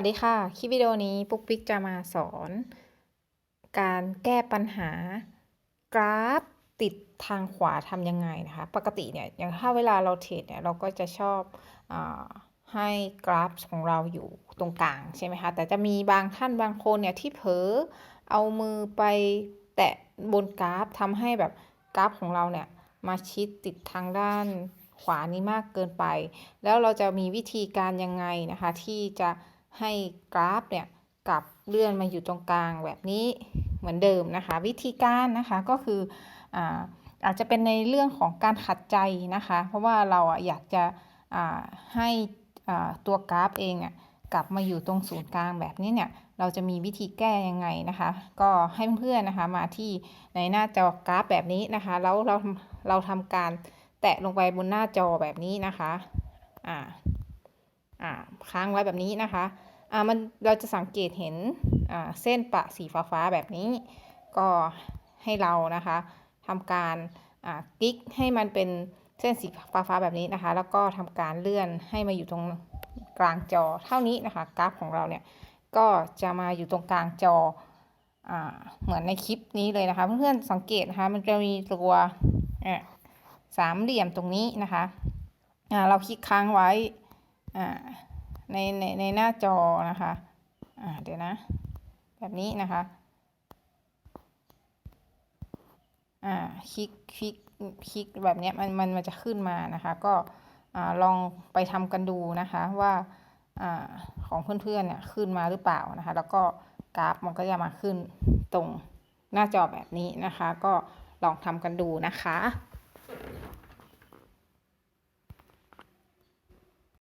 สวัสดีค่ะ คลิปวิดีโอนี้ปุ๊กปิ๊กจะมาสอน การแก้ปัญหากราฟติดทางขวาทำยังไงนะคะ ปกติเนี่ยอย่างถ้าเวลาเราเทรดเนี่ยเราก็จะชอบอให้กราฟของเราอยู่ตรงกลางใช่ไหมคะ แต่จะมีบางท่านบางคนเนี่ยที่เผลอเอามือไปแตะบนกราฟทำให้แบบกราฟของเราเนี่ยมาชิดติดทางด้านขวานี้มากเกินไป แล้วเราจะมีวิธีการยังไงนะคะที่จะ ให้กราฟเนี่ยกลับเลื่อนมาอยู่ตรงกลางแบบนี้เหมือนเดิมนะคะ วิธีการนะคะก็คืออาอาจจะเป็นในเรื่องของการขัดใจนะคะ เพราะว่าเราอยากจะให้ตัวกราฟเองเนี่ยกลับมาอยู่ตรงศูนย์กลางแบบนี้เนี่ยเราจะมีวิธีแก้ยังไงนะคะ ก็ให้เพื่อนๆนะคะมาที่ในหน้าจอกราฟแบบนี้นะคะแล้วเราเราทำการแตะลงไปบนหน้าจอแบบนี้นะคะอ่า ค้างไว้แบบนี้นะคะอ่ามันเราจะสังเกตเห็นอ่าเส้นประสีฟ้าๆแบบนี้ ก็ให้เรานะคะทำการอ่าคลิกให้มันเป็นเส้นสีฟ้าๆแบบนี้นะคะ แล้วก็ทำการเลื่อนให้มาอยู่ตรงกลางจอเท่านี้นะคะ กราฟของเราเนี่ยก็จะมาอยู่ตรงกลางจออเหมือนในคลิปนี้เลยนะคะ เพื่อนๆสังเกตนะคะมันจะมีตัวสามเหลี่ยมตรงนี้นะคะเราคลิกค้างไว้ ในในในหน้าจอนะคะอ่าเดี๋ยวนะ แบบนี้นะคะอ่าคลิกคลิกคลิกแบบเนี้ยมันมันมันจะขึ้นมานะคะ ก็อ่าลองไปทำกันดูนะคะว่าอ่าของเพื่อนๆเนี่ยขึ้นมาหรือเปล่านะคะ แล้วก็กราฟมันก็จะมาขึ้นตรงหน้าจอแบบนี้นะคะ ก็ลองทำกันดูนะคะ